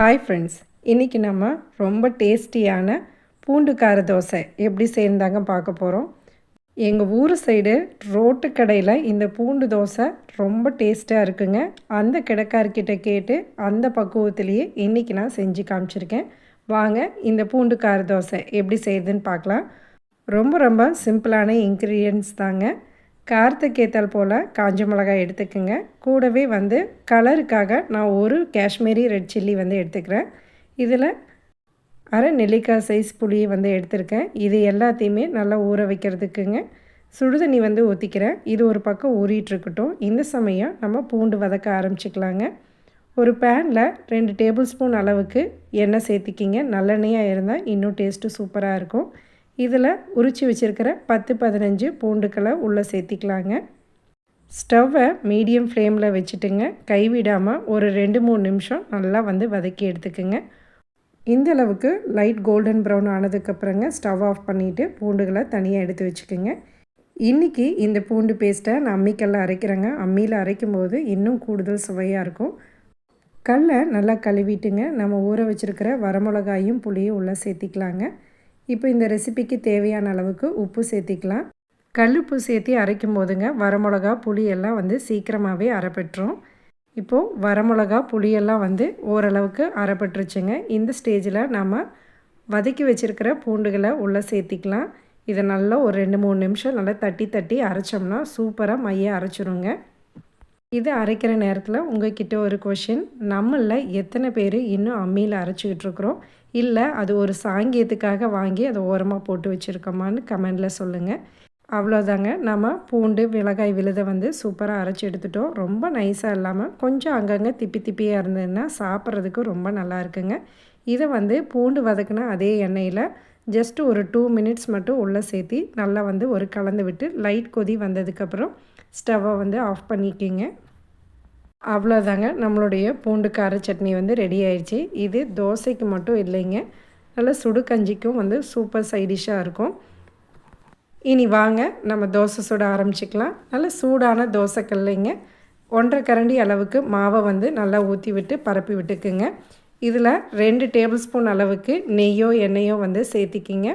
Hi friends இன்றைக்கி நம்ம ரொம்ப டேஸ்டியான பூண்டு கார தோசை எப்படி செய்யந்தாங்க பார்க்க போகிறோம் எங்கள் ஊர் சைடு ரோட்டு கடையில் இந்த பூண்டு தோசை ரொம்ப டேஸ்ட்டாக இருக்குங்க. அந்த கடைக்கார்கிட்ட கேட்டு அந்த பக்குவத்திலேயே இன்றைக்கி நான் செஞ்சு காமிச்சிருக்கேன். வாங்க இந்த பூண்டு கார தோசை எப்படி செய்யுதுன்னு பார்க்கலாம். ரொம்ப ரொம்ப சிம்பிளான இன்க்ரீடியன்ஸ் தாங்க. காரத்துக்கு ஏற்றால் போல் காஞ்ச மிளகாய் எடுத்துக்கோங்க. கூடவே வந்து கலருக்காக நான் ஒரு காஷ்மீரி ரெட் சில்லி வந்து எடுத்துக்கிறேன். இதில் அரை நெல்லிக்காய் சைஸ் புளியை வந்து எடுத்திருக்கேன். இது எல்லாத்தையுமே நல்லா ஊற வைக்கிறதுக்குங்க. சுடுதண்ணி வந்து ஊற்றிக்கிறேன் இது ஒரு பக்கம் ஊறிட்டுருக்கட்டும் இந்த சமயம் நம்ம பூண்டு வதக்க ஆரம்பிச்சிக்கலாங்க. ஒரு பேனில் ரெண்டு டேபிள் ஸ்பூன் அளவுக்கு எண்ணெய் சேர்த்திக்கிங்க. நல்லெண்ணெயாக இருந்தால் இன்னும் டேஸ்ட்டு சூப்பராக இருக்கும். இதில் உரித்து வச்சுருக்கிற பத்து பதினஞ்சு பூண்டுக்களை உள்ளே சேர்த்திக்கலாங்க. ஸ்டவ்வை மீடியம் ஃப்ளேமில் வச்சுட்டுங்க. கைவிடாமல் ஒரு ரெண்டு மூணு நிமிஷம் நல்லா வந்து வதக்கி எடுத்துக்குங்க. இந்த அளவுக்கு லைட் கோல்டன் ப்ரௌன் ஆனதுக்கப்புறங்க ஸ்டவ் ஆஃப் பண்ணிவிட்டு பூண்டுகளை தனியாக எடுத்து வச்சுக்கோங்க. இன்றைக்கி இந்த பூண்டு பேஸ்ட்டை நான் அம்மிக்கல்ல அரைக்கிறேங்க. அம்மியில் அரைக்கும் போது இன்னும் கூடுதல் சுவையாக இருக்கும். கல்லை நல்லா கழுவிட்டுங்க. நம்ம ஊற வச்சுருக்கிற வரமிளகாயும் புளியும் உள்ளே சேர்த்திக்கலாங்க. இப்போ இந்த ரெசிபிக்கு தேவையான அளவுக்கு உப்பு சேர்த்திக்கலாம். கல்லுப்பு சேர்த்தி அரைக்கும் போதுங்க. வரமிளகா புளியெல்லாம் வந்து சீக்கிரமாகவே அரைப்பட்டுரும் இப்போது வரமிளகா புளியெல்லாம் வந்து ஓரளவுக்கு அரைப்பட்டுருச்சுங்க இந்த ஸ்டேஜில் நம்ம வதக்கி வச்சுருக்கிற பூண்டுகளை உள்ளே சேர்த்திக்கலாம். இதை நல்லா ஒரு ரெண்டு மூணு நிமிஷம் நல்லா தட்டி தட்டி அரைச்சோம்னா சூப்பராக மைய அரைச்சிருங்க. இது அரைக்கிற நேரத்தில் உங்ககிட்ட ஒரு கொஷின் நம்மளில் எத்தனை பேர் இன்னும் அம்மியில் அரைச்சிக்கிட்டு இருக்கிறோம்? இல்லை அது ஒரு சாங்கியத்துக்காக வாங்கி அதை ஓரமாக போட்டு வச்சுருக்கோமான்னு கமெண்டில் சொல்லுங்கள் அவ்வளோதாங்க நம்ம பூண்டு மிளகாய் விழுதை வந்து சூப்பராக அரைச்சி எடுத்துட்டோம். ரொம்ப நைஸாக இல்லாமல் கொஞ்சம் அங்கங்கே திப்பி திப்பியாக இருந்ததுன்னா சாப்பிட்றதுக்கு ரொம்ப நல்லா இருக்குங்க. இதை வந்து பூண்டு வதக்குனா அதே எண்ணெயில் ஜஸ்ட்டு ஒரு டூ மினிட்ஸ் மட்டும் உள்ளே சேர்த்தி நல்லா வந்து ஒரு கலந்து விட்டு லைட் கொதி வந்ததுக்கப்புறம் ஸ்டவ்வை வந்து ஆஃப் பண்ணிக்கிங்க. அவ்வளோதாங்க நம்மளுடைய பூண்டு கார சட்னி வந்து ரெடி ஆயிடுச்சு. இது தோசைக்கு மட்டும் இல்லைங்க. நல்லா சுடு கஞ்சிக்கும் வந்து சூப்பர் சைடிஷ்ஷாக இருக்கும். இனி வாங்க. நம்ம தோசை சுட ஆரம்பிச்சிக்கலாம். நல்ல சூடான தோசைக்கல்லைங்க. ஒன்றரை கரண்டி அளவுக்கு மாவை வந்து நல்லா ஊற்றி விட்டு பரப்பி விட்டுக்குங்க. இதில் ரெண்டு டேபிள் ஸ்பூன் அளவுக்கு நெய்யோ எண்ணெயோ வந்து சேர்த்திக்கிங்க.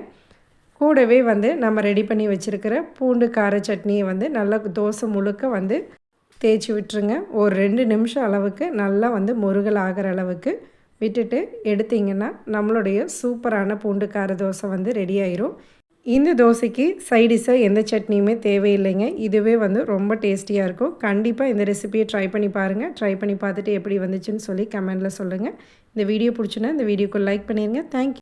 கூடவே வந்து நம்ம ரெடி பண்ணி வச்சுருக்கிற பூண்டு கார சட்னியை வந்து நல்லா தோசை முழுக்க வந்து தேய்ச்சி விட்டுருங்க. ஒரு ரெண்டு நிமிஷம் அளவுக்கு நல்லா வந்து முருகல் ஆகிற அளவுக்கு விட்டுட்டு எடுத்திங்கன்னா நம்மளுடைய சூப்பரான பூண்டு கார தோசை வந்து ரெடி ஆயிரும். இந்த தோசைக்கு சைடிஷாக எந்த சட்னியுமே தேவையில்லைங்க. இதுவே வந்து ரொம்ப டேஸ்டியாக இருக்கும். கண்டிப்பாக இந்த ரெசிபியை ட்ரை பண்ணி பாருங்கள் ட்ரை பண்ணி பார்த்துட்டு எப்படி வந்துச்சுன்னு சொல்லி கமெண்டில் சொல்லுங்கள் இந்த வீடியோ பிடிச்சுன்னா இந்த வீடியோக்கு லைக் பண்ணிடுங்க தேங்க்யூ